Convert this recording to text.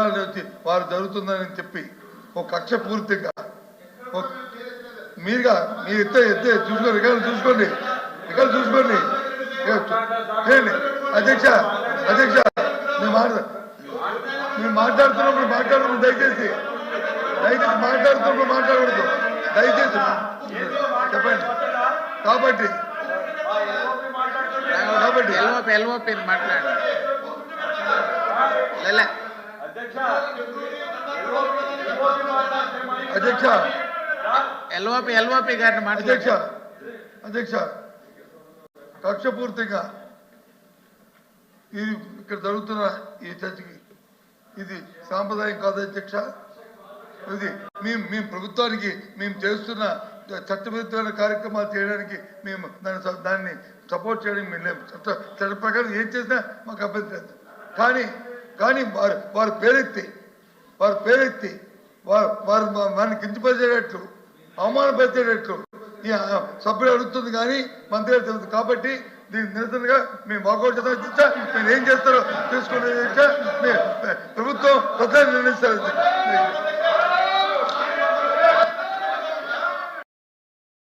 వారు జరుగుతుందని చెప్పి ఒక కక్ష పూర్తిగా మీరుగా మీరు ఎత్తే ఎత్తే చూసుకోండి రికార్డు చూసుకోండి. రికార్డు చూసుకోండి అధ్యక్ష అధ్యక్ష మీరు మాట్లా మీరు మాట్లాడుతున్నప్పుడు మాట్లాడుతున్నప్పుడు దయచేసి దయచేసి మాట్లాడుతున్నప్పుడు మాట్లాడకూడదు. దయచేసి చెప్పండి. కాబట్టి కాబట్టి ఎల్ఓపి ఎల్ఓపి మాట్లాడు లే. అధ్యక్ష ఎల్ఓపి ఎల్ఓపి గారిని అధ్యక్ష మాట్లాడు. అధ్యక్ష కక్షపూర్తిగా ఇది ఇక్కడ జరుగుతున్న ఈ చర్చకి ఇది సాంప్రదాయం కాదు అధ్యక్ష. ఇది మేము మేము ప్రభుత్వానికి మేము చేస్తున్న చట్టవిరుద్ధమైన కార్యక్రమాలు చేయడానికి మేము దాన్ని దాన్ని సపోర్ట్ చేయడానికి మేము లేము చట్ట చట్ట ప్రకారం ఏం చేసినా మాకు అభ్యంతరం లేదు. కానీ కానీ వారు వారు పేరెత్తి వారు పేరెత్తి వారు వారు మా- వారిని కించపరిచేటట్లు అవమానపరిచేటట్లు ఈ సభ్యులు అడుగుతుంది కానీ మంత్రి గారు తెలుసు కాబట్టి దీనికి నిరసనగా మేము వాకౌట్ చేస్తాం అధ్యక్ష. మీరు ఏం చేస్తారో తెలుసుకునే అధ్యక్ష. ప్రభుత్వం ప్రధాని నిర్ణయిస్తారు